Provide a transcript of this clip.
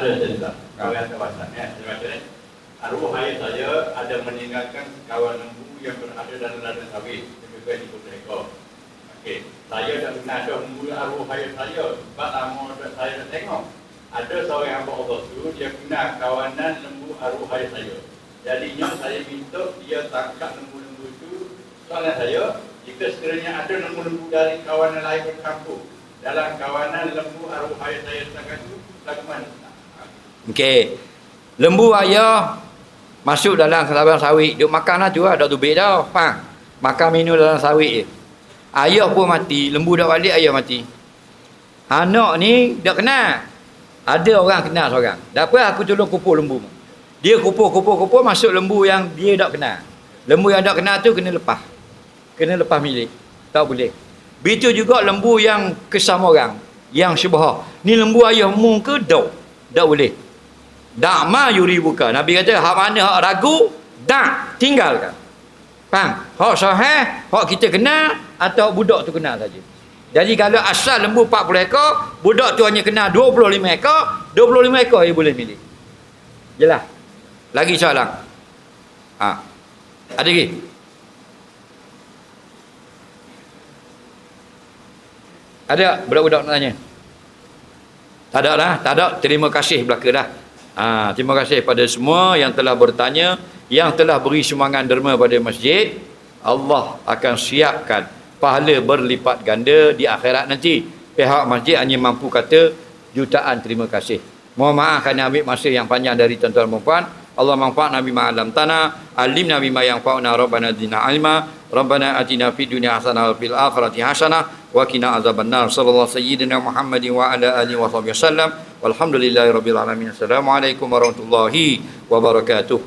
Ada cerita. Kawan kawasan ya. Terima kasih. Arwah ayah saya ada meninggalkan kawan lembu yang berada dalam ladang sawit. Baik di kota Eko. Okey. Saya pernah ada lembu arwah ayah saya. Sebab lama dah saya dah tengok. Ada seorang hamba Allah tu, dia kenal kawanan lembu arwah ayah saya. Jadinya saya minta dia tangkap lembu-lembu itu. Soalan saya, jika sekiranya ada lembu-lembu dari kawanan lain bercampur dalam kawanan lembu arwah ayah saya setakat itu, lagu mana? Okey. Lembu ayah masuk dalam ladang sawit. Duk makan lah tu lah. Duk tubik dah. Faham? Makan minum dalam sawit je. Ayah pun mati. Lembu dah balik, ayah mati. Anak ni dah kenal. Ada orang kenal seorang. Dah aku tolong kupur lembu. Dia kupur, kupur, kupur masuk lembu yang dia tak kenal. Lembu yang tak kenal tu kena lepas. Kena lepas milik. Tak boleh. Begitu juga lembu yang kesama orang. Yang syubhah. Ni lembu ayahmu ke? Tak. Tak boleh. Tak ma yuri buka. Nabi kata, hak mana hak ragu, tak tinggalkan. Faham? Hak sahih, hak kita kenal atau budak tu kenal saja. Jadi kalau asal lembu 40 ekor, budak tu hanya kenal 25 ekor, 25 ekor dia boleh milih. Jelas? Lagi soalan? Ha. Ada lagi? Ada budak-budak nak tanya? Tak ada dah, tak ada. Terima kasih belaka dah. Ha, terima kasih pada semua yang telah bertanya, yang telah beri sumbangan derma pada masjid. Allah akan siapkan pahala berlipat ganda di akhirat nanti. Pihak masjid hanya mampu kata jutaan terima kasih. Mohon maaf kerana ambil masa yang panjang dari tuan-tuan dan puan. Allah manfaat Nabi ma'alam tanah. Alim Nabi ma yang fa'una Rabbana dina ilma. Rabbana atina fid dunia hasanah wa fil akhirati hasanah. Wa kina azaban nar. Sallallahu sayyidina Muhammadin wa ala alihi wa wasallam. Walhamdulillahirrabbilalamin. Assalamualaikum warahmatullahi wabarakatuh.